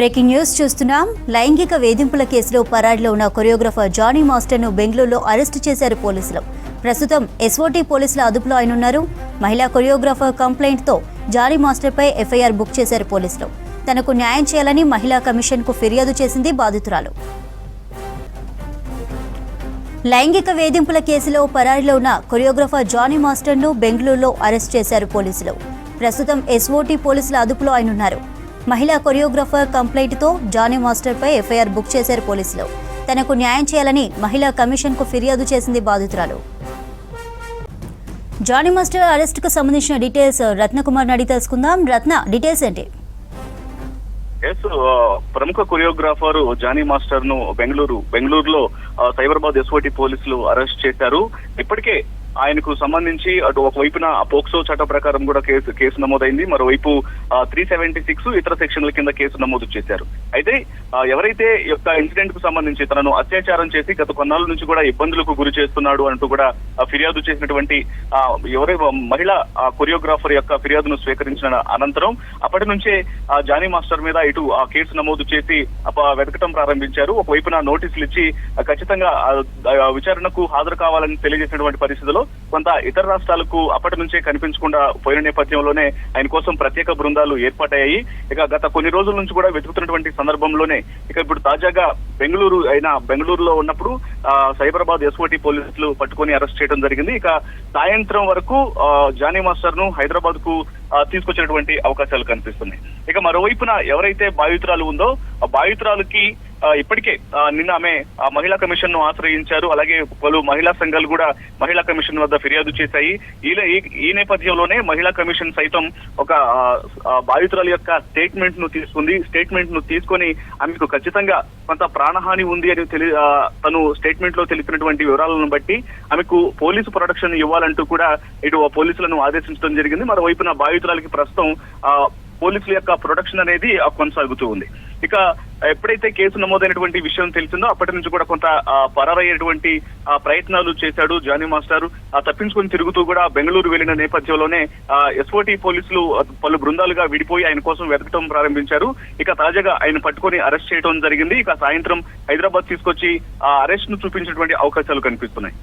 Breaking news చూస్తున్నాం. లైంగిక వేధింపుల కేసులో పరాడిలో ఉన్న కొరియోగ్రాఫర్ జానీ మాస్టర్ను బెంగళూరులో అరెస్టు చేశారు పోలీసులు. ప్రస్తుతం ఎస్ఓటీ పోలీసుల అదుపులో ఆయనున్నారు. మహిళా కొరియోగ్రాఫర్ కంప్లైంట్తో జానీ మాస్టర్పై ఎఫ్ఐఆర్ బుక్ చేశారు పోలీసులు. తనకు న్యాయం చేయాలని మహిళా కమిషన్కు ఫిర్యాదు చేసింది బాధితురాలు. లైంగిక వేధింపుల కేసులో పరారిలో ఉన్న కొరియోగ్రాఫర్ జానీ మాస్టర్ను బెంగళూరులో అరెస్ట్ చేశారు పోలీసులు. ప్రస్తుతం ఎస్ఓటీ పోలీసుల అదుపులో ఆయనున్నారు. మహిళా కొరియోగ్రాఫర్ కంప్లైంట్తో జానీ మాస్టర్పై ఎఫ్ఐఆర్ బుక్ చేశారు పోలీసులు. తనకు న్యాయం చేయాలని మహిళా కమిషన్కు ఫిర్యాదు చేసింది బాధితురాలు. జానీ మాస్టర్ అరెస్ట్కు సంబంధించిన డీటెయిల్స్ రత్నకుమార్ అడిగి తెలుసుకుందాం. రత్న డీటెయిల్స్ ఏంటి? ఎస్ uh, ప్రముఖ కొరియోగ్రాఫర్ జానీ మాస్టర్ను బెంగళూరు బెంగళూరులో సైబరాబాద్ ఎస్ఓటి పోలీసులు అరెస్ట్ చేశారు. ఇప్పటికే ఆయనకు సంబంధించి అటు ఒకవైపున పోక్సో చట్ట ప్రకారం కూడా కేసు కేసు నమోదైంది. మరోవైపు త్రీ సెవెంటీ సిక్స్ ఇతర సెక్షన్ల కింద కేసు నమోదు చేశారు. అయితే ఎవరైతే యొక్క ఇన్సిడెంట్కు సంబంధించి తనను అత్యాచారం చేసి గత కొన్నాళ్ళ నుంచి కూడా ఇబ్బందులకు గురి చేస్తున్నాడు అంటూ కూడా ఫిర్యాదు చేసినటువంటి ఎవరై మహిళ కొరియోగ్రాఫర్ యొక్క ఫిర్యాదును స్వీకరించిన అనంతరం అప్పటి నుంచే ఆ, జానీ మాస్టర్ మీద ఇటు ఆ కేసు నమోదు చేసి వెతకటం ప్రారంభించారు. ఒకవైపున నోటీసులు ఇచ్చి ఖచ్చితంగా ఆ, విచారణకు హాజరు కావాలని తెలియజేసినటువంటి పరిస్థితిలో కొంత ఇతర రాష్ట్రాలకు అప్పటి నుంచే కనిపించకుండా పోయిన నేపథ్యంలోనే ఆయన కోసం ప్రత్యేక బృందాలు ఏర్పాటయ్యాయి. ఇక గత కొన్ని రోజుల నుంచి కూడా వెతుకుతున్నటువంటి సందర్భంలోనే ఇక ఇప్పుడు తాజాగా బెంగళూరు అయిన బెంగళూరులో ఉన్నప్పుడు సైబరాబాద్ ఎస్ఓటి పోలీసులు పట్టుకొని అరెస్ట్ చేయడం జరిగింది. ఇక సాయంత్రం వరకు జానీ మాస్టర్ను హైదరాబాద్కు తీసుకొచ్చినటువంటి అవకాశాలు కనిపిస్తున్నాయి. ఇక మరోవైపున ఎవరైతే బాధితురాలు ఉందో ఆ బాధితురాలకి ఇప్పటికే నిన్న ఆమె మహిళా కమిషన్ను ఆశ్రయించారు. అలాగే పలు మహిళా సంఘాలు కూడా మహిళా కమిషన్ వద్ద ఫిర్యాదు చేశాయి. ఈ ఈ- నేపథ్యంలోనే మహిళా కమిషన్ సైతం ఒక బాధితురాల యొక్క స్టేట్మెంట్ను తీసుకుంది. స్టేట్మెంట్ను తీసుకొని ఆమెకు ఖచ్చితంగా కొంత ప్రాణహాని ఉంది అని తెలి తను స్టేట్మెంట్లో తెలిపినటువంటి వివరాలను బట్టి ఆమెకు పోలీసు ప్రొటెక్షన్ ఇవ్వాలంటూ కూడా ఇటు పోలీసులను ఆదేశించడం జరిగింది. మరోవైపున బాధితురాలకి ప్రస్తుతం ఆ పోలీసుల యొక్క ప్రొటెక్షన్ అనేది కొనసాగుతూ ఉంది. ఇక ఎప్పుడైతే కేసు నమోదైనటువంటి విషయం తెలిసిందో అప్పటి నుంచి కూడా కొంత పరారయ్యేటువంటి ఆ, ప్రయత్నాలు చేశాడు జానీ మాస్టర్. ఆ, తప్పించుకొని తిరుగుతూ కూడా బెంగళూరు వెళ్ళిన నేపథ్యంలోనే ఎస్ఓటి పోలీసులు పలు బృందాలుగా విడిపోయి ఆయన కోసం వెతకటం ప్రారంభించారు. ఇక తాజాగా ఆయన పట్టుకొని అరెస్ట్ చేయడం జరిగింది. ఇక సాయంత్రం హైదరాబాద్ తీసుకొచ్చి ఆ అరెస్ట్ను చూపించినటువంటి అవకాశాలు కనిపిస్తున్నాయి.